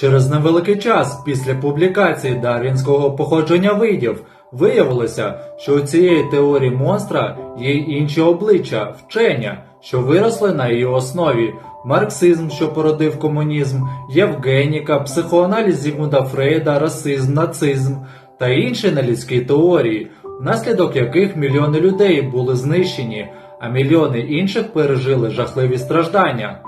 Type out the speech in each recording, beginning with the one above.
Через невеликий час після публікації дарвінського походження видів виявилося, що у цієї теорії монстра є інші обличчя, вчення, що виросли на її основі. Марксизм, що породив комунізм, Євгеніка, психоаналіз Зігмунда Фрейда, расизм, нацизм та інші нелюдські теорії, внаслідок яких мільйони людей були знищені, а мільйони інших пережили жахливі страждання.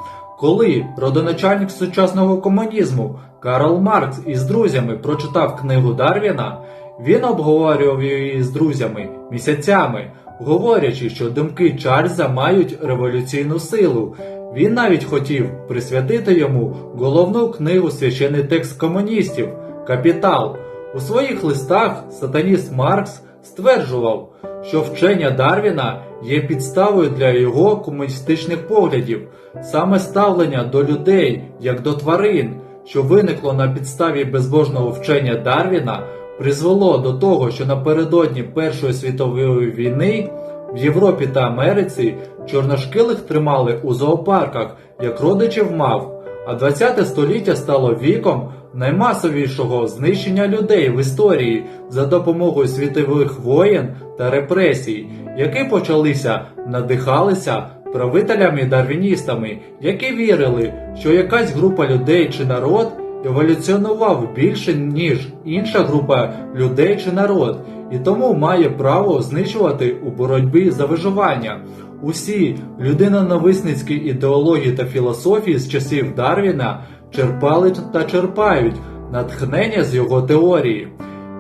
Коли родоначальник сучасного комунізму Карл Маркс із друзями прочитав книгу Дарвіна, він обговорював її з друзями місяцями, говорячи, що думки Чарльза мають революційну силу. Він навіть хотів присвятити йому головну книгу священний текст комуністів Капітал. У своїх листах сатаніст Маркс стверджував, що вчення Дарвіна є підставою для його комуністичних поглядів, саме ставлення до людей як до тварин, що виникло на підставі безбожного вчення Дарвіна, призвело до того, що напередодні Першої світової війни в Європі та Америці чорношкилих тримали у зоопарках як родичів мав, а 20 століття стало віком наймасовішого знищення людей в історії за допомогою світових воєн та репресій, які почалися надихалися правителями-дарвіністами, які вірили, що якась група людей чи народ еволюціонував більше, ніж інша група людей чи народ, і тому має право знищувати у боротьбі за виживання. Усі людинонависницькі ідеології та філософії з часів Дарвіна черпали та черпають натхнення з його теорії.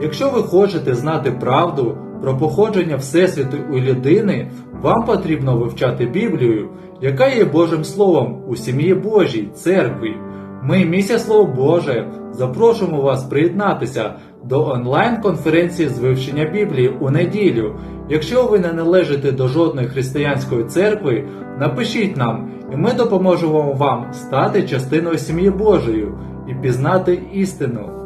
Якщо ви хочете знати правду про походження Всесвіту у людини, вам потрібно вивчати Біблію, яка є Божим Словом у сім'ї Божій, церкві. Ми, місія Слово Боже, запрошуємо вас приєднатися до онлайн-конференції з вивчення Біблії у неділю. Якщо ви не належите до жодної християнської церкви, напишіть нам, і ми допоможемо вам стати частиною сім'ї Божої і пізнати істину.